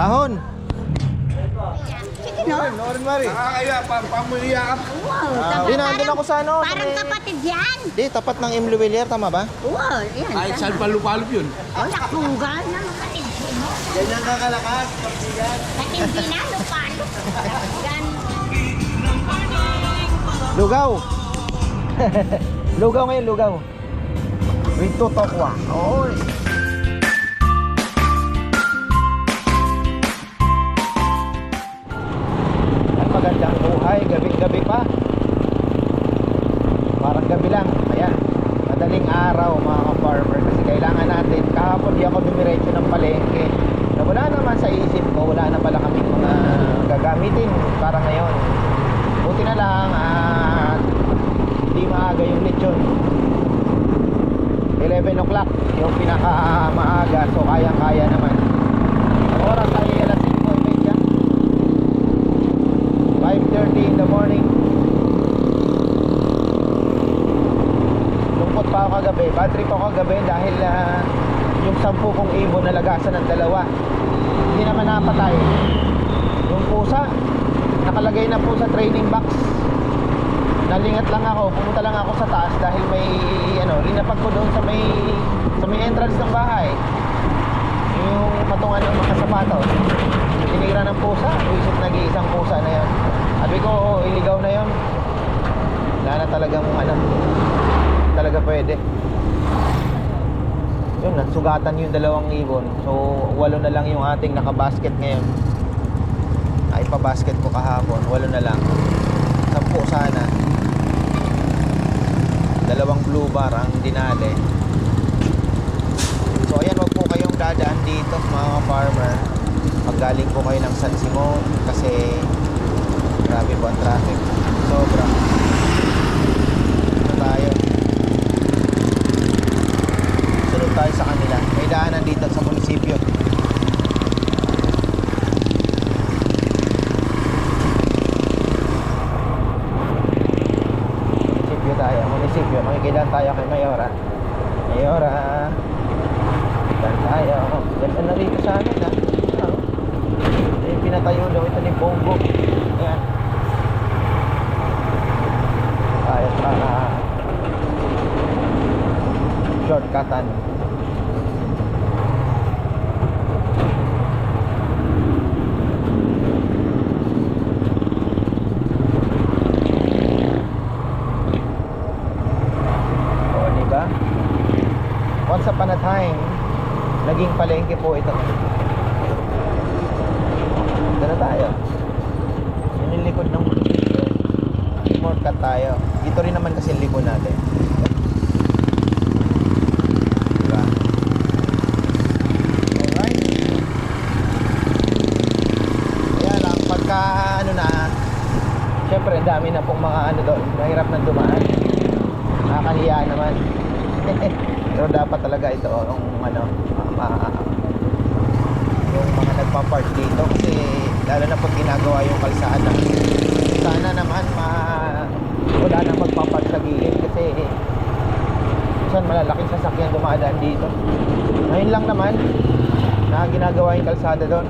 Dahon. Sige, no? Norin Mari. Nakakaya, pa, pamuliya ka. Wow, Ah, tama, di, nandun ako sa ano, Parang kapatid yan. Di, tapat ng M. Luwelier, tama ba? Wow, yan. Kahit saan palupalup yun. Oh, nakugal na kapatid mo. Ganyan ka kalakas. Katindi na, lupalo. Yan. Lugaw. lugaw ngayon, lugaw. With tutokwa. Oy. Ang magandang buhay, gabi-gabi pa. Parang gabi lang. Ayan. Madaling araw mga ka-farmer kasi kailangan natin. Kahapon di ako dumiretso ng palengke. Na wala naman sa isip ko, wala na pala kaming mga gagamitin para ngayon. Buti na lang at hindi maaga yung lechon. 11 o'clock yung pinaka maaga so kayang-kaya naman. Ang oras ay alas 5.30. 5.30 in the morning. Lungkot pa ako kagabi. Bad trip ako kagabi dahil ah, yung sampu kong ibon nalagasan ng dalawa. Hindi naman napatay. Yung pusa, nakalagay na po sa training box. Nalingat lang ako, pumunta lang ako sa taas dahil may ano, linapag ko doon sa may sa may entrance ng bahay. Yung patungan ng mga sapatos. Tinira ng pusa, isip nag-iisang pusa na yan. Sabi ko, oh, iligaw na yon. Wala na talagang ano, talaga pwede. Yun, nagsugatan yung dalawang ibon. So, walo na lang yung ating nakabasket ngayon. Ay, pa-basket ko kahapon. Walo na lang. Sampu sana. Dalawang blue bar ang dinali. So, ayan, wag po kayong dadaan dito, mga farmer. Pag galing po kayo ng San Simon kasi grabe po ang traffic. Sobra. Ito tayo. Sunod tayo sa kanila. May daanan dito sa munisipyo. Munisipyo tayo. Munisipyo. Makikidaan tayo kay Mayora. Mayora. Dan tayo. Ganda na rito sa amin ha. Ano? Eh, pinatayo daw ito ni Bongo. Ayan. Tayo para shortcutan. O, di ba? Once upon a time, naging palengke po ito. Dito na tayo. Yun yung likod ng. Shortcut tayo. Dito rin naman kasi likod natin. Diba? Ano syempre ang dami na pong mga ano doon, mahirap na dumaan. Nakakahiya naman. Pero dapat talaga ito yung ano, ma, yung mga nagpa-park dito kasi lalo na pag ginagawa yung kalsada. Sana naman ma wala na magpa-park sa gilid kasi saan malalaking sasakyan dumadaan dito. Ngayon lang naman na ginagawa yung kalsada doon.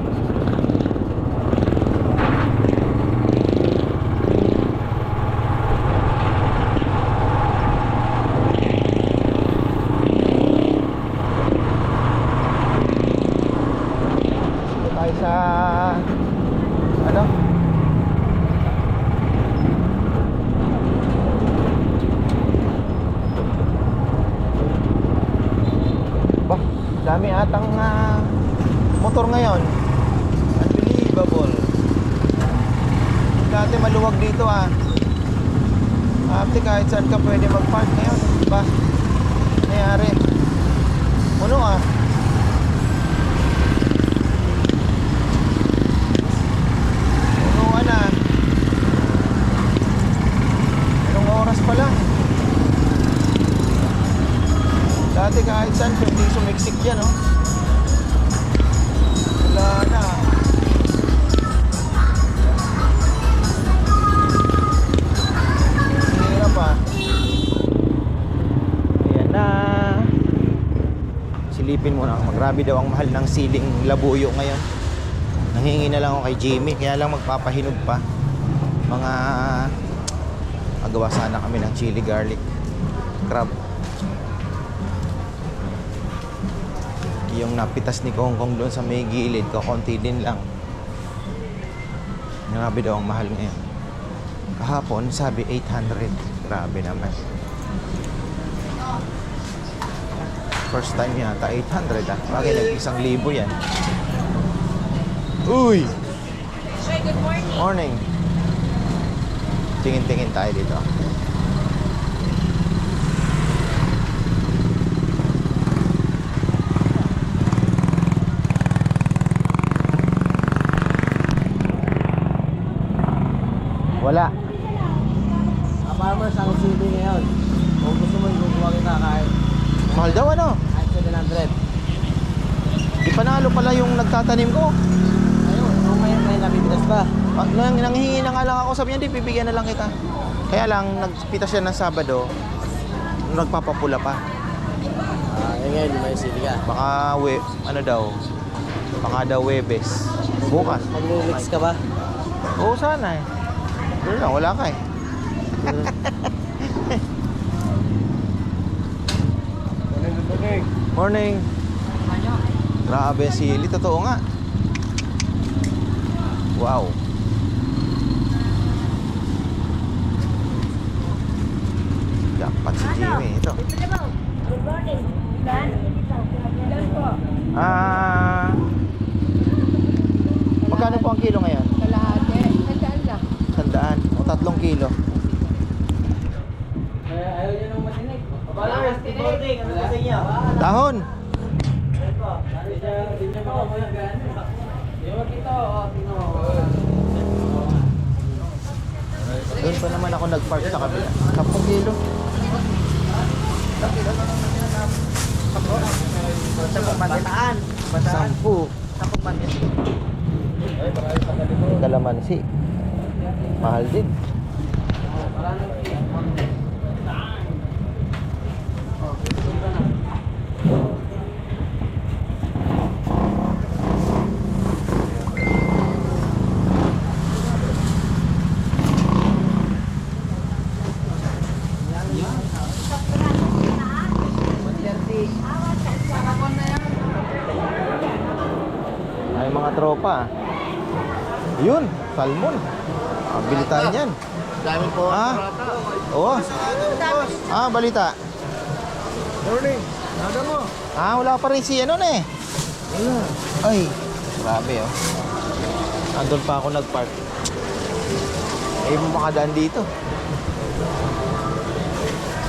Dito tayo sa ano? Bah, dami atang ah, motor ngayon. Unbelievable. Dati maluwag dito ah. Ate kahit saan ka pwede mag-park ngayon. Ba? Nangyari. Puno ah. Dati kahit saan yan, oh. Wala na. Hirap na. Silipin mo na. Grabe daw ang mahal ng siling labuyo ngayon. Nanghingi na lang ako kay Jimmy, kaya lang magpapahinog pa. Mga magawa sana kami ng chili garlic crab. Yung napitas ni Kong Kong doon sa may gilid, kakonti din lang. Grabe daw ang mahal ngayon. Kahapon, sabi 800. Grabe naman. First time yata, 800 ah. Bagay nag isang libo yan. Uy! good morning. Morning. Tingin-tingin tayo dito. Wala. Ah, farmers, ang CD ngayon. Kung gusto mo, gumawa kita kahit, Mahal daw ano? kahit 700. Di panalo pala yung nagtatanim ko. Ayun, kung ngayon may nabibigas pa. Ah, Nang, nanghihingi na nga lang ako, sabi niya, di, bibigyan na lang kita. Kaya lang, nagpita siya ng Sabado, nagpapapula pa. Ah, yun ngayon, may CD ka. Baka, we, ano daw, baka daw Webes. Bukas. Mag-mix ka ba? Oo, sana eh. Lang, wala ka eh. Morning. Grabe ang sili. Totoo nga. Wow. Dapat si Jimmy. Ito. Good morning. Dan? Dan po. Ah... magkano po ang kilo ngayon? Kalahati. Sandaan lang. Sandaan. O tatlong kilo. Ayaw niyo nang matinig. Farmers, good morning. Ano sa inyo? Dahon. Hindi siya, hindi siya makamuya gano'n. Di ba kita, oh, tingnan mo. Doon pa naman ako nag-park sa kabila. 10 kilo. Sa pagbataan. Sampu. Sa pagbataan. Kalamansi. Mahal din. Ay tropa. Yun, salmon. Pabili tayo niyan. Dami po. Ah? Oo. Ah, balita. Morning. Nada mo. Ah, wala pa rin si ano na eh. Ay, grabe oh. Andun pa ako nag-park. Eh, makadaan dito.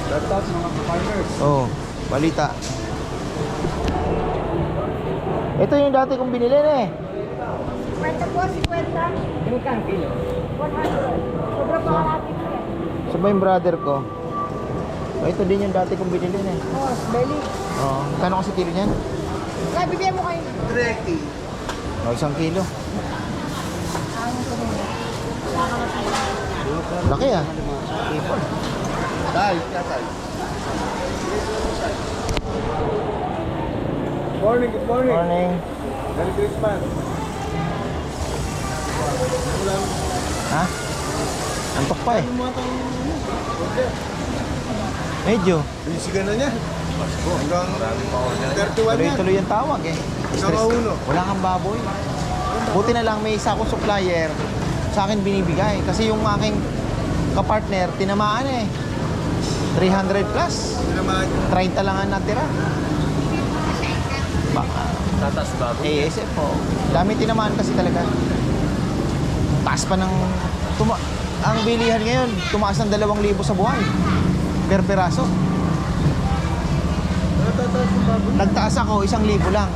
Dapat mga farmers. Oh, balita. Ito yung dati kong binili na eh. Kwenta po, 50. Magkano kilo? 100. Sobra pa kalahati po yan. Ba yung brother ko? Oh, ito din yung dati kong binili na eh. Oh, belly. Oo. Oh, kano kasi kilo niyan? Kaya bibigyan mo kayo. Direkti. Oh, isang kilo. Laki ah. Dahil, katay. Morning, good morning. Morning. Merry Christmas. Ha? Antok pa eh. Medyo. Busy ka na niya. Hanggang 31 yan. Tuloy-tuloy yung tawag eh. Uno. Wala kang baboy. Buti na lang may isa akong supplier sa akin binibigay. Kasi yung aking kapartner, tinamaan eh. 300 plus. Hindi naman. 30 lang ang natira. Baka. Tatas bago. ASF po. Dami tinamaan kasi talaga. Taas pa ng... Tuma ang bilihan ngayon, tumaas ng 2,000 sa buhay. Per peraso. Nagtaas ako, 1,000 lang.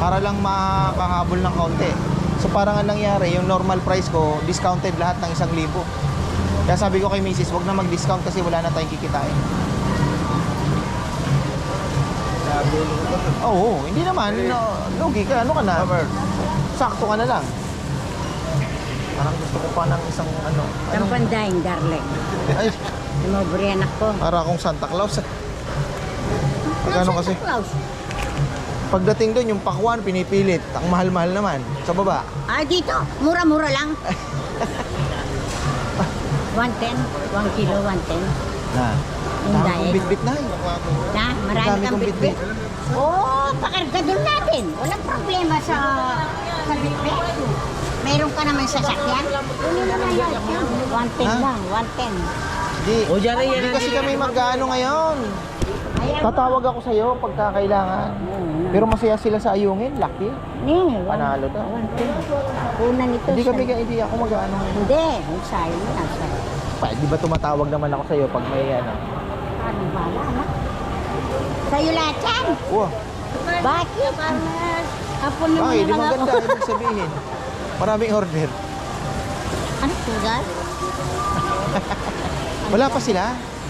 Para lang makahabol ng kaunti. So parang ang nangyari, yung normal price ko, discounted lahat ng 1,000. Kaya sabi ko kay Mrs., wag na mag-discount kasi wala na tayong kikitain. Oo, hindi naman. No, lugi ka. Ano ka na? Sakto ka na lang. Parang gusto ko pa ng isang ano. ano Kampandaing, darling. ay, Sumobri anak ko. para akong Santa Claus. Magkano kasi? Santa Claus. Pagdating doon, yung pakwan, pinipilit. Ang mahal-mahal naman. Sa baba. Ah, dito. Mura-mura lang. 110. 1 kilo, 110. Na. Yung Dami diet. kong bitbit na eh. Na, marami Dami kang kong bitbit. Oo, oh, pakargador natin. Walang problema sa sa bitbit. Meron ka naman sasakyan. Kunin mo na yan. 110 Ha? lang, 110. Di, O, dyan na yan. di kasi kami magkano ngayon. Tatawag ako sa'yo pagka kailangan. Pero masaya sila sa ayungin. Lucky. Ni, Panalo to. 110. Una nito. Hindi sa- kami, hindi ako magano. Hindi, yung sa'yo na sa'yo. Pa, di ba tumatawag naman ako sa'yo pag may ano? Ano ba, anak? Sa'yo lahat yan. Wow. Bakit? Hapon naman Bakit? Di lang maganda. Ibig sabihin. Maraming order. Ano sugal? Wala pa sila.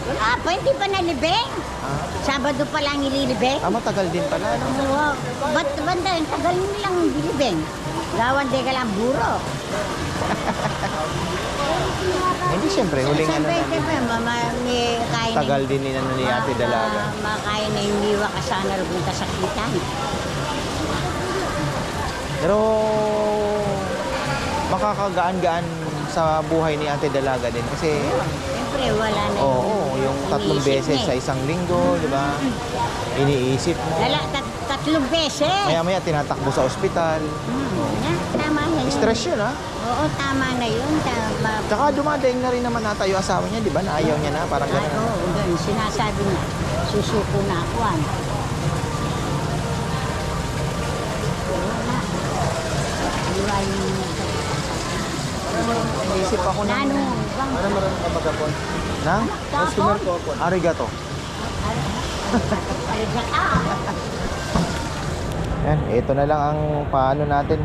Wala pa, hindi pa nalibing. Ah, Sabado pa lang ililibing. ah matagal din pala. No? Wow. Ba't banda, ang tagal nilang dilibing. Gawan de ka lang buro. Hindi siyempre. Huling ano Siyempre, namin. siyempre, mama, may kain Tagal din ni, ano, ni Ate Dalaga. Makain na yung liwa ka sana rin kung kasakitan. Pero makakagaan-gaan sa buhay ni Ate Dalaga din kasi Siyempre, wala na oo, yung tatlong iniisip beses niya sa eh. isang linggo, di ba? Iniisip mo. Lala, tat, tatlong beses. Maya-maya tinatakbo sa ospital. Hmm, na, tama na yun. Stress yun, ha? Oo, tama na yun. Tama. Tsaka dumadaing na rin naman nata yung asawa niya, di ba? Na ayaw niya na, parang Ay, gano'n. oo, ganun. Sinasabi niya, susuko na ako. Ano. Iniisip ako na. Nano, bang, Ano meron ka magapon? Na? tapon. po ako. Arigato. Yan, ito na lang ang paano natin.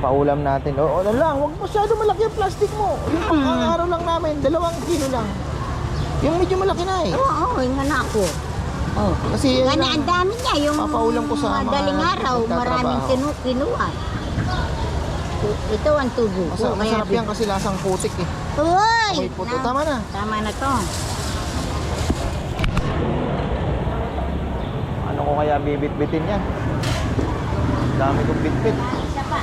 Paulam natin. O, ano lang, huwag masyado malaki ang plastic mo. Yung pang-araw lang namin, dalawang kilo lang. Yung medyo malaki na eh. Oo, oo, yung anak ko. Oh. Kasi Gana, ang dami niya. Yung Papaulam ko sa mga madaling araw, maraming kinu kinuha. Ito ang tubo. Masa- masarap yan kasi lasang putik eh. Uy! Amoy puto. Tama na. Tama na to. Ano ko kaya bibit-bitin yan? Dami kong bitbit. Isa pa.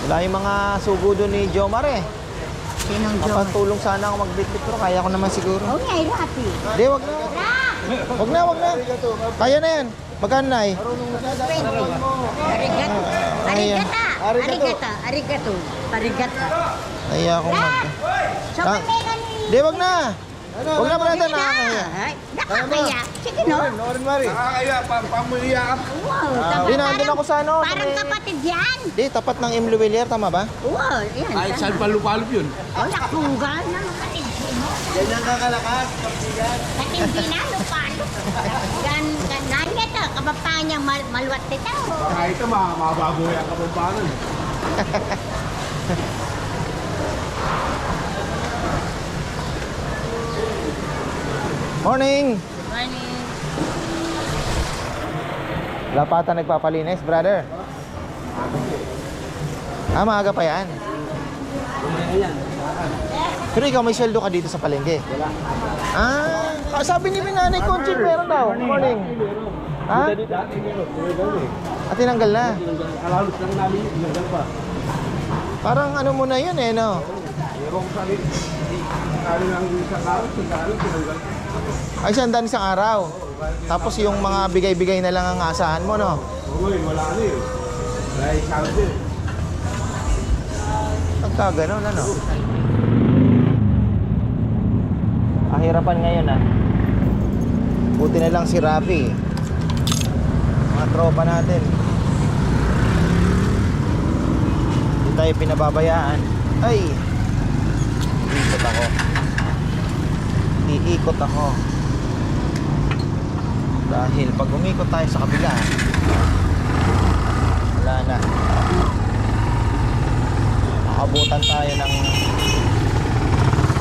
Wala yung mga sugo doon ni Jomar eh. Sinong John? Mapatulong sana ako magbitbit pero kaya ko naman siguro. Nga, Rapi. Hindi, wag na. Wag na, wag na. Kaya na yan. Magkano na eh? Arigato. Ayan. Arigata. Arigata. Arigato. Arigata. Kaya ako mag... So, Ah. Hindi, wag na. Wag na, brother. Nakakaya. Ay, Nakakaya. Sige no. Norin Mari. Nakakaya, pa pamuliya ka. Wow. Ah, tama. di, nandun ako sa ano, sa Parang may- kapatid yan. Hindi, tapat ng M. Luwelier, tama ba? Wow. Yan. Ay, saan tama. palupalup yun? Oh, nakugal na kapatid mo. Ganyan ka kalakas. Katindi na, lupalo. Gan, gan, kabapaan niya mal, malwat ito. Kahit ito, ma mababoy ang kapampangan. Morning! Morning. Wala pa ata nagpapalinis, brother. Ah, maaga pa yan. Pero ikaw may sweldo ka dito sa palengke? Wala. Ah, sabi ni Nanay Conchit meron daw. Morning. Ha? At tinanggal na. Alalos lang namin yun, tinanggal pa. Parang ano mo na yun eh, no? Ewan ko sa akin. Kali lang sa araw, sa araw, tinanggal. Ay, sandaan isang araw. Tapos yung mga bigay-bigay na lang ang asahan mo, no? Oo, eh, wala ano eh. Dahil sa akin din. Pagka ganun, ano? Ahirapan ngayon, ah. Buti na lang si Rafi. Mga tropa natin. Hindi tayo pinababayaan. Ay! Iikot ako. Iikot ako. Dahil pag umikot tayo sa kabila, wala na naabutan tayo ng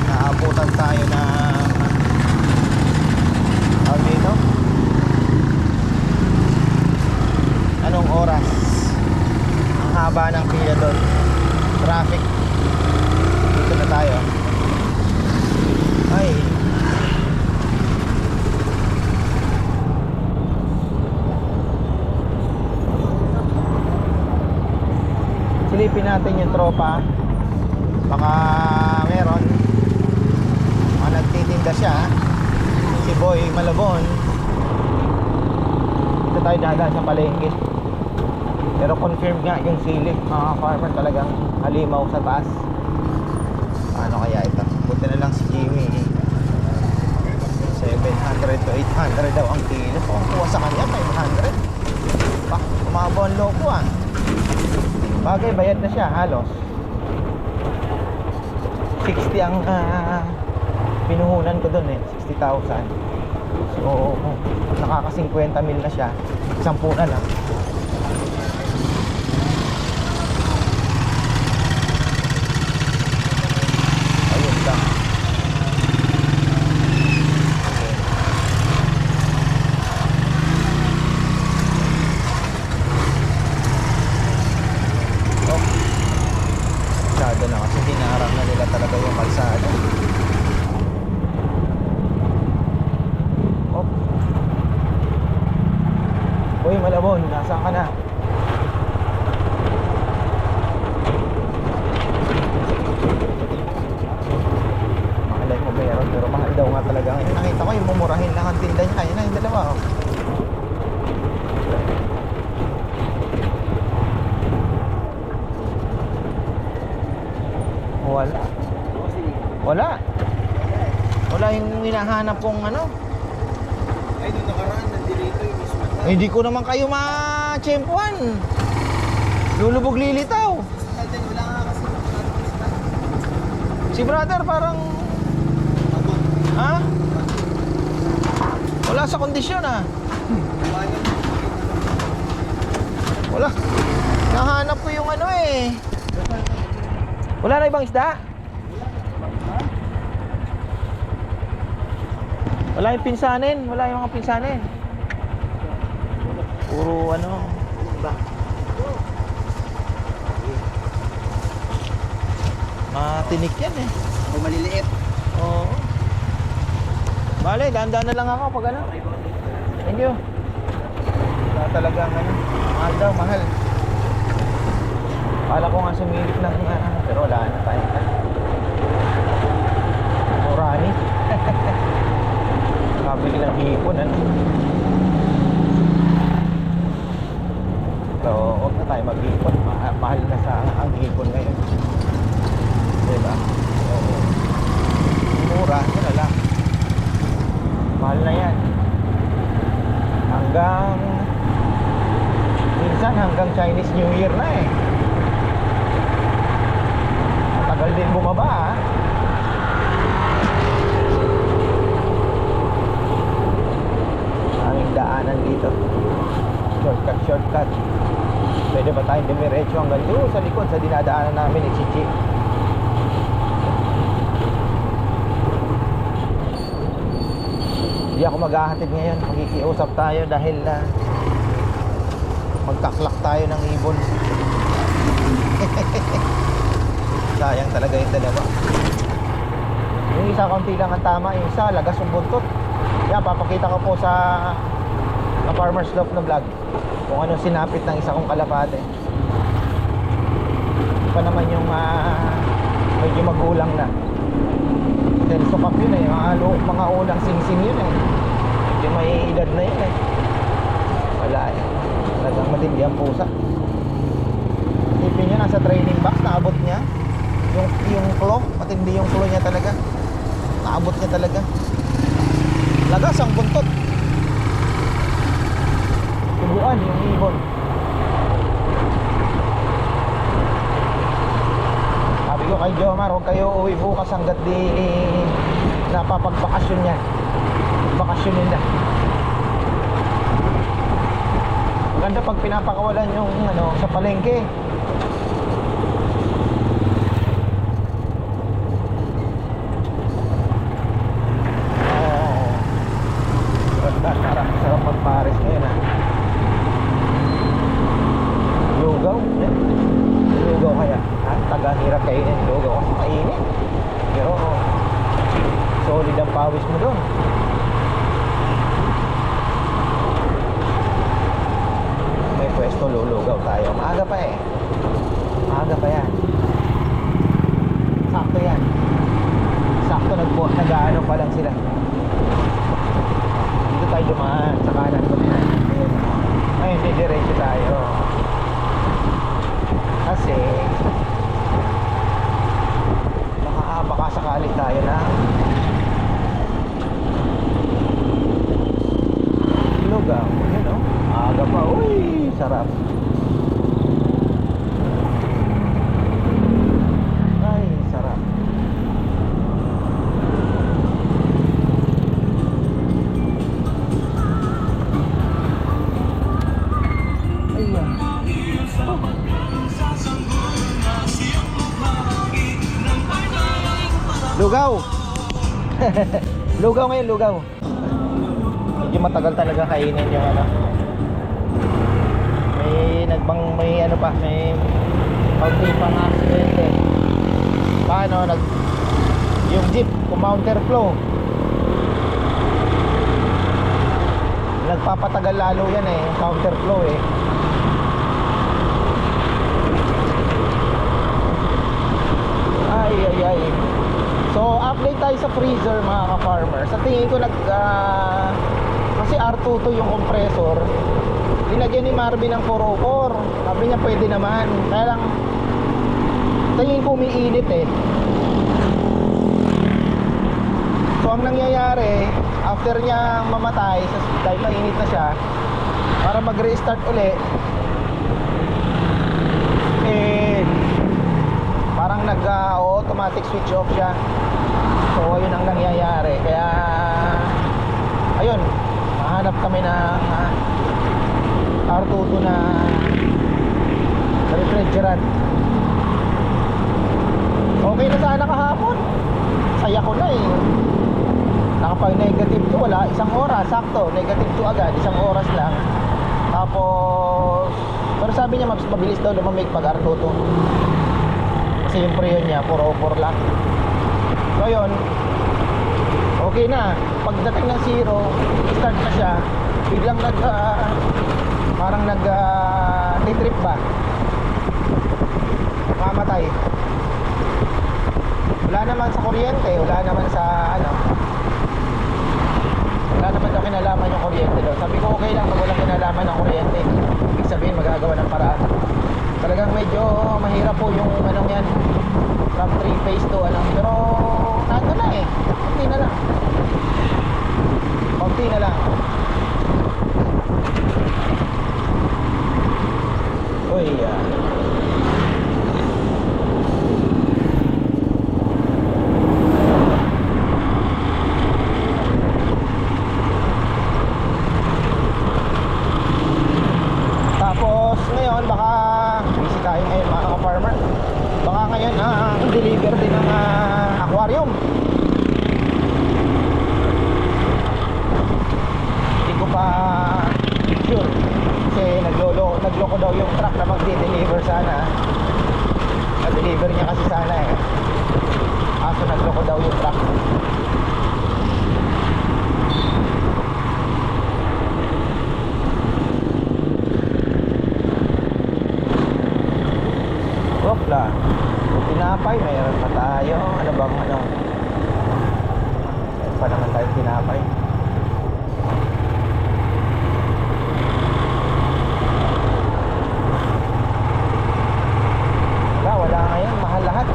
naabutan tayo ng anong oras? Ang haba ng pila doon. Traffic. Dito na tayo. Ay. Silipin natin yung tropa. Baka meron. Mga nagtitinda siya. Si Boy Malabon. Dito tayo dadaan sa palengke. Pero confirm nga yung sili. Mga farmer talagang halimaw sa taas. Ano kaya ito? Buti na lang si Jimmy. 700 to 800 daw ang kilo. Kung kuha sa kanya, 500. Pa, umabo ang loko ah. Bagay, bayad na siya, halos. 60 ang ah, pinuhunan ko doon eh. 60,000. So, nakaka 50 mil na siya. 10 na lang. Ayun lang. Oh. Masyado na kasi dinarang na nila talaga yung kalsada. Oh. Uy, Malabon, nasaan ka na? Mahalay mo meron, pero mahal daw nga talaga. Ngayon nakita ko yung mumurahin lang ang tinda niya. Ayun na yung dalawa. Oh. Wala. Wala. Wala yung hinahanap kong ano. Ay, nung nakaraan, nandito yung mismo. Eh, hindi ko naman kayo ma-tsempuan. Lulubog lilitaw. Wala nga kasi Si brother parang... Ha? Wala sa kondisyon ah. Wala. Nahanap ko yung ano eh. Wala na ibang isda? Wala yung pinsanin. Wala yung mga pinsanin. Puro ano. Matinik yan eh. O maliliit. Oo. Bale, dahan-dahan na lang ako pag ano. Thank you. Wala talagang ano. Mahal daw, mahal. Kala ko nga sumilip ng ano, pero wala na tayo. Murani. Nakabili ng hipon, ano. So, huwag na tayo mag-hipon. Ma- mahal na sa ang hipon ngayon. Diba? Oo. Mura, yun na lang. Mahal na yan. Hanggang minsan hanggang Chinese New Year na eh. Matagal din bumaba ah. Aming daanan dito. Shortcut, shortcut. Pwede ba tayong dumiretso hanggang doon sa likod sa dinadaanan namin ni Chichi? Hindi ako maghahatid ngayon. Makikiusap tayo dahil uh, magkaklak tayo ng ibon. Sayang talaga yung dalawa. Yung isa konti lang ang tama, yung isa lagas yung buntot. Yan, papakita ko po sa sa Farmer's Loaf na vlog kung anong sinapit ng isa kong kalapate. Pa naman yung ah, medyo magulang na. Then sukap yun eh, mga, mga ulang singsing yun eh. Medyo may edad na yun eh. Wala eh. Talagang matindi ang pusa. Tipin niya nasa training box, naabot niya. Yung, yung claw, matindi yung claw niya talaga. Naabot niya talaga. Lagas ang buntot. Tubuan yung ibon. Sabi ko kay Jomar, huwag kayo uwi bukas hanggat di napapagbakasyon niya. Bakasyon nila. Maganda pag pinapakawalan yung ano sa palengke. Oo. Ganda, sarap, sarap magpares ngayon ah. Lugaw? Eh, Lugaw kaya? Ha? Taga-hirap kainin. Lugaw kasi mainit. Pero solid ang pawis mo doon. May pwesto lulugaw tayo. Maaga pa eh. Maaga pa yan. po, nag-ano pa lang sila. Dito tayo dumaan sa kanan ko na. Ay, hindi diretso tayo. Kasi baka, baka sakali tayo lugaw ngayon, lugaw. Medyo matagal talaga kainin yung ano. May nagbang may ano pa, may kaunti pang aksidente. Paano nag yung jeep kung counterflow. Nagpapatagal lalo yan eh, yung counterflow eh. Ay, ay, ay. So, update tayo sa freezer mga ka-farmer. Sa tingin ko nag... ah, kasi R2 to yung compressor. Linagyan ni Marvin ng 404. Sabi niya pwede naman. Kaya lang, tingin ko umiinit eh. So, ang nangyayari, after niya mamatay, sa, dahil mainit na siya, para mag-restart uli, eh, parang nag-automatic switch off siya. So ayun ang nangyayari. Kaya ayun mahanap kami ng uh, R22 na refrigerant. Okay na sana kahapon. Saya ko na eh. Nakapag negative 2 wala. Isang oras sakto. Negative 2 agad isang oras lang. Tapos pero sabi niya mabilis daw lumamig pag R22 kasi yung preyon niya 404 lang so yun okay na. Pagdating ng zero start na siya. Biglang nag ah, parang nag uh, trip ba? Mamatay wala naman sa kuryente wala naman sa ano. Wala naman daw kinalaman yung kuryente daw. Sabi ko okay lang pag walang kinalaman ng kuryente. Ibig sabihin magagawa ng paraan talagang medyo mahirap po yung anong yan from 3 phase to ano. Pero nando na eh. Konti na lang. Konti na lang uy ah. Tapos ngayon baka busy tayo ngayon mga ka-farmer. Baka ngayon ah, deliver din ng ah, aquarium. Hindi ko pa sure. Kasi naglolo, nagloko daw yung truck na magdi-deliver sana. Na-deliver niya kasi sana eh. Kaso nagloko daw yung truck. Opla. Kung tinapay, mayroon pa tayo. Ano bang ano? Meron pa naman tayong tinapay. Wala, wala ngayon. Mahal lahat.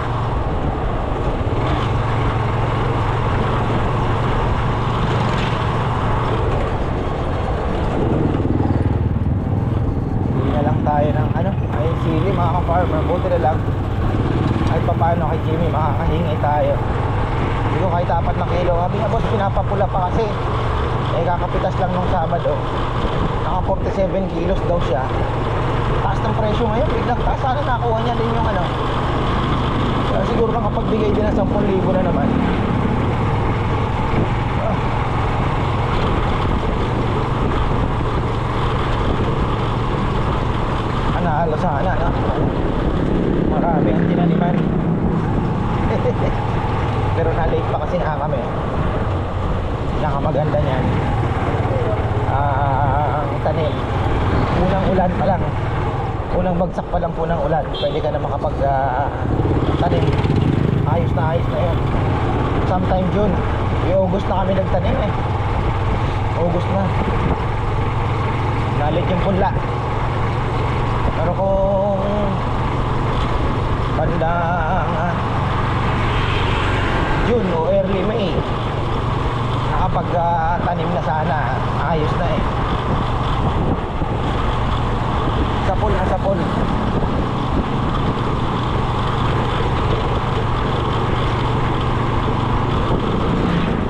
Hindi na lang tayo ng ano, ay sili mga ka-farmer. Buti na lang ay paano kay Jimmy makakahingi tayo. Hindi ko kahit apat na kilo. Sabi niya boss, pinapapula pa kasi. Eh kakapitas lang nung Sabado. Naka 47 kilos daw siya. Taas ng presyo ngayon, biglang taas. Sana nakuha niya din yung ano. Siguro nakapagbigay din ng 10,000 na naman. Ah. Analo sana, no? Marami ang tinaniman. Pero na-late pa kasi na kami. Nakamaganda niyan. Ah, ang tanim. Unang ulan pa lang. Unang bagsak pa lang po ng ulan. Pwede ka na makapag ah, tanim. Ayos na ayos na yun. Sa sometime June. Yung August na kami nagtanim eh. August na. Nalit yung punla. Pero kung bandang ah, June o early May nakapag-tanim na sana ayos na eh sapol na sapol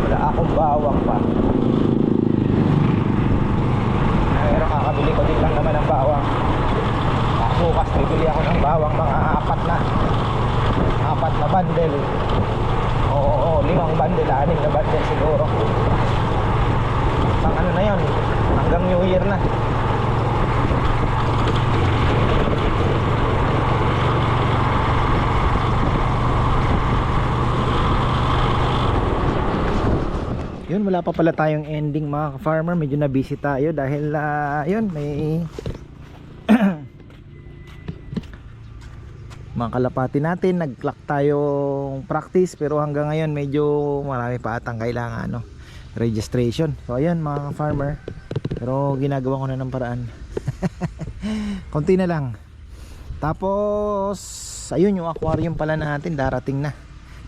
wala akong bawang pa pero kakabili ko din lang naman ng bawang bukas bibili ako ng bawang mga apat na apat na bundle oo, oo limang bundle anim na bundle siguro pang ano na yun hanggang new year na wala pa pala tayong ending mga farmer medyo na busy tayo dahil ah, yun may mga kalapati natin. Nag-clock tayong practice pero hanggang ngayon medyo marami pa atang kailangan ano registration. So ayan mga farmer pero ginagawa ko na ng paraan. Konti na lang. Tapos ayun yung aquarium pala natin darating na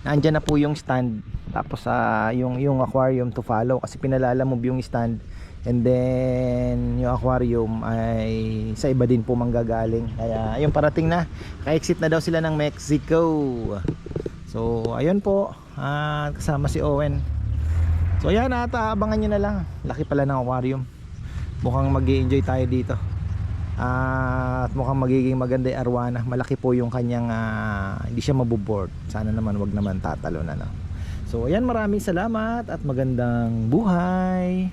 Nandiyan na po yung stand. Tapos sa yung yung aquarium to follow. Kasi pinalalamove yung stand. And then yung aquarium ay sa iba din po manggagaling. Kaya yung parating na. Ka-exit na daw sila ng Mexico. So ayun po. Ah, kasama si Owen. So ayan at abangan nyo na lang. Laki pala ng aquarium. Mukhang mag enjoy tayo dito at mukhang magiging maganda yung arwana. Malaki po yung kanyang ah, hindi siya maboboard sana naman wag naman tatalo na no? So ayan maraming salamat at magandang buhay